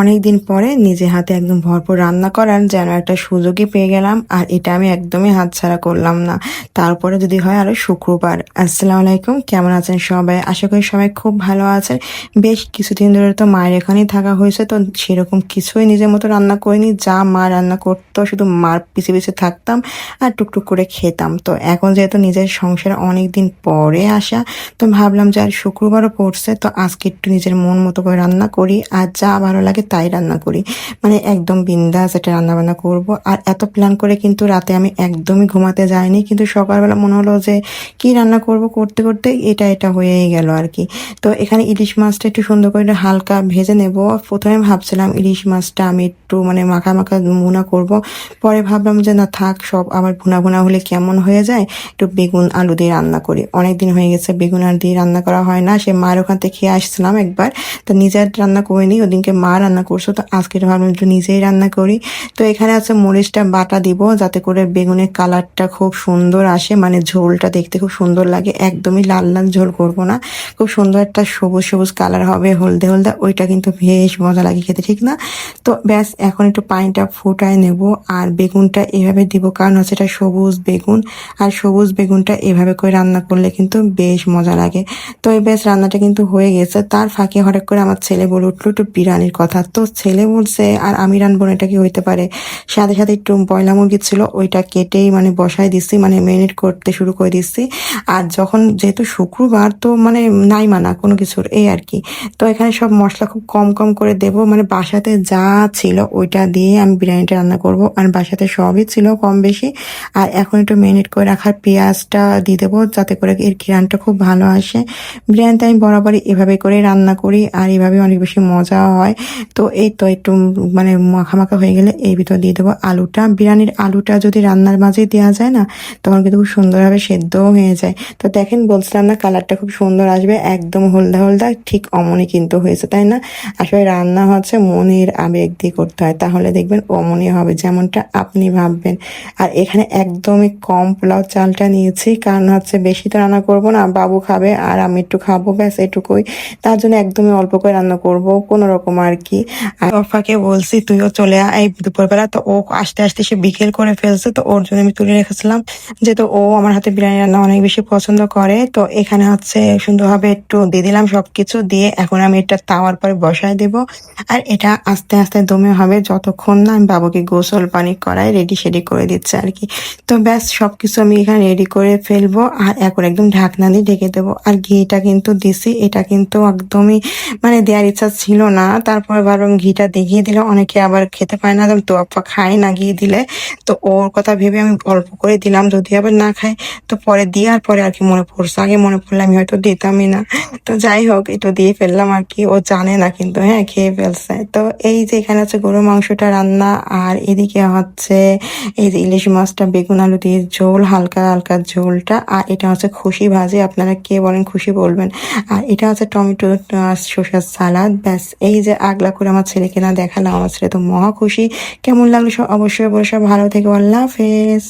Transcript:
অনেক দিন পরে নিজে হাতে একদম ভরপুর রান্না করার যেন একটা সুযোগই পেয়ে গেলাম, আর এটা আমি একদমই হাতছাড়া করলাম না। তারপরে যদি হয় আরও শুক্রবার। আসসালামু আলাইকুম, কেমন আছেন সবাই? আশা করি সবাই খুব ভালো আছেন। বেশ কিছুদিন ধরে তো মায়ের এখানেই থাকা হয়েছে, তো সেরকম কিছুই নিজের মতো রান্না করিনি। যা মা রান্না করতো, শুধু মার পিছে পিছে থাকতাম আর টুকটুক করে খেতাম। তো এখন যেহেতু নিজের সংসারে অনেক দিন পরে আসা, তো ভাবলাম যে আর শুক্রবারও পড়ছে, তো আজকে একটু নিজের মন মতো করে রান্না করি। আর যা ভালো লাগে তাই রান্না করি। মানে একদম বিন্দাস এটা রান্না বান্না করব। আর এত প্ল্যান করে কিন্তু রাতে আমি একদমই ঘুমাতে যাইনি। কিন্তু সকালবেলা মনে হলো যে কি রান্না করব করতে করতে এটা এটা হয়েই গেল আর কি। তো এখানে ইলিশ মাছটা একটু সুন্দর করে হালকা ভেজে নেব। প্রথমে ভাবছিলাম ইলিশ মাছটা আমি একটু মানে মাখা মাখা মুনা করব। পরে ভাবলাম যে না থাক, সব আবার ভুনা ভুনা হলে কেমন হয়ে যায়? একটু বেগুন আলু দিয়ে রান্না করি। অনেক দিন হয়ে গেছে বেগুন আলু দিয়ে রান্না করা হয় না। সে মায়ের ওখান থেকে খেয়ে আসছিলাম একবার। তো নিজের রান্না করিনি। ওদিনকে মা রান্না করছ, তো আজকে ভাবলাম একটু নিজেই রান্না করি। তো এখানে আছে মরিচটা বাটা দিব, যাতে করে বেগুনের কালারটা খুব সুন্দর আসে মানে ঝোলটা দেখতে খুব সুন্দর লাগে। একদমই লাল লাল ঝোল করব না। খুব সুন্দর একটা সবুজ সবুজ কালার হবে, হলদে হলদে, ওইটা কিন্তু বেশ মজা লাগে খেতে, ঠিক না? তো ব্যাস, এখন একটু পানিটা ফুটায় নেব, আর বেগুনটা এভাবে দিব, কারণ হচ্ছে এটা সবুজ বেগুন, আর সবুজ বেগুনটা এভাবে করে রান্না করলে কিন্তু বেশ মজা লাগে। তো এই বেশ রান্নাটা কিন্তু হয়ে গেছে। তার ফাঁকে হঠাৎ করে আমার ছেলে বলে উঠল একটু বিরিয়ানির কথা। তো ছেলে বলছে, আর আমি রানবো না, এটা কি হইতে পারে? সাথে সাথে একটু বয়লা মুরগি ছিল, ওইটা কেটেই মানে বসায় দিচ্ছি মানে মেরিনেট করতে শুরু করে দিচ্ছি আর যখন যেহেতু শুক্রবার, তো মানে নাই মানা কোনো কিছুর, এই আর কি। তো এখানে সব মশলা খুব কম কম করে দেব মানে বাসাতে যা ছিল ওইটা দিয়ে আমি বিরিয়ানিটা রান্না করব। আর বাসাতে সবই ছিল কম বেশি। আর এখন একটু মেরিনেট করে রাখার পেঁয়াজটা দিয়ে দেবো, যাতে করে এর ঘিরানটা খুব ভালো আসে। বিরিয়ানিটা আমি বরাবরই এভাবে করে রান্না করি, আর এভাবে অনেক বেশি মজা হয়। তো এই তো একটু মানে মাখা মাখা হয়ে গেলে এই ভিতর দিয়ে দেবো আলুটা। বিরিয়ানির আলুটা যদি রান্নার মাঝে দেওয়া যায় না, তখন কিন্তু খুব সুন্দরভাবে সেদ্ধও হয়ে যায়। তো দেখেন, বলছিলাম না কালারটা খুব সুন্দর আসবে, একদম হলদা হলদা, ঠিক অমনই কিন্তু হয়েছে, তাই না? আসলে রান্না হচ্ছে মনের আবেগ দিয়ে করতে হয়, তাহলে দেখবেন অমনই হবে, যেমনটা আপনি ভাববেন। আর এখানে একদমই কম পোলাও চালটা নিয়েছি, কারণ হচ্ছে বেশি তো রান্না করব না, বাবু খাবে আর আমি একটু খাব, ব্যাস এটুকুই। তার জন্য একদমই অল্প করে রান্না করব, কোনো রকম আর কি? আর বলছি, তুইও চলে আয় দুপুরবেলা। তো ও আস্তে আস্তে সে বিকেল করে ফেলছে। তো ওর জন্য আমি তুলে রেখেছিলাম। যেহেতু ও আমার হাতে বিরিয়ানি রান্না অনেক বেশি পছন্দ করে, তো এখানে হচ্ছে সুন্দরভাবে একটু দিয়ে দিলাম সবকিছু। দিয়ে এখন আমি এটা তাওয়ার পরে বসায় দেব। আর এটা আস্তে আস্তে দমে হবে। যতক্ষণ না আমি বাবুকে গোসল পানি করায় রেডি সেডি করে দিচ্ছে আর কি। তো ব্যাস, সবকিছু আমি এখানে রেডি করে ফেলব। আর এখন একদম ঢাকনা দিয়ে ঢেকে দেবো। আর ঘিটা কিন্তু দিছি। এটা কিন্তু একদমই মানে দেওয়ার ইচ্ছা ছিল না। তারপরে ভাবলাম ঘিটা দেখিয়ে দিলে অনেকে আবার খেতে পায় না। তো আপা খায় না গিয়ে দিলে। তো ওর কথা ভেবে আমি অল্প করে দিলাম, যদি আবার না খায়। তো পরে দিয়ে আর পরে আর কি মনে পড়ছে। আগে মনে পড়লে আমি হয়তো দিতামই না। তো যাই হোক একটু দিয়ে ফেললাম আর কি। ও জানে না কিন্তু হ্যাঁ খেয়ে ফেলছে। তো এই যে এখানে হচ্ছে গরুর মাংসটা রান্না, আর এদিকে হচ্ছে এই যে ইলিশ মাছটা, বেগুন আলু দিয়ে ঝোল, হালকা হালকা ঝোলটা, আর এটা হচ্ছে খুশি ভাজি। আপনারা কে বলেন খুশি বলবেন। আর এটা হচ্ছে টমেটো শসার সালাদ, ব্যাস। এই যে আগলা করে আমার ছেলেকে না দেখালাম। আমার ছেলে তো মহা খুশি। কেমন লাগল সব? অবশ্যই সব ভালো থেকে। আল্লাহ হাফেজ।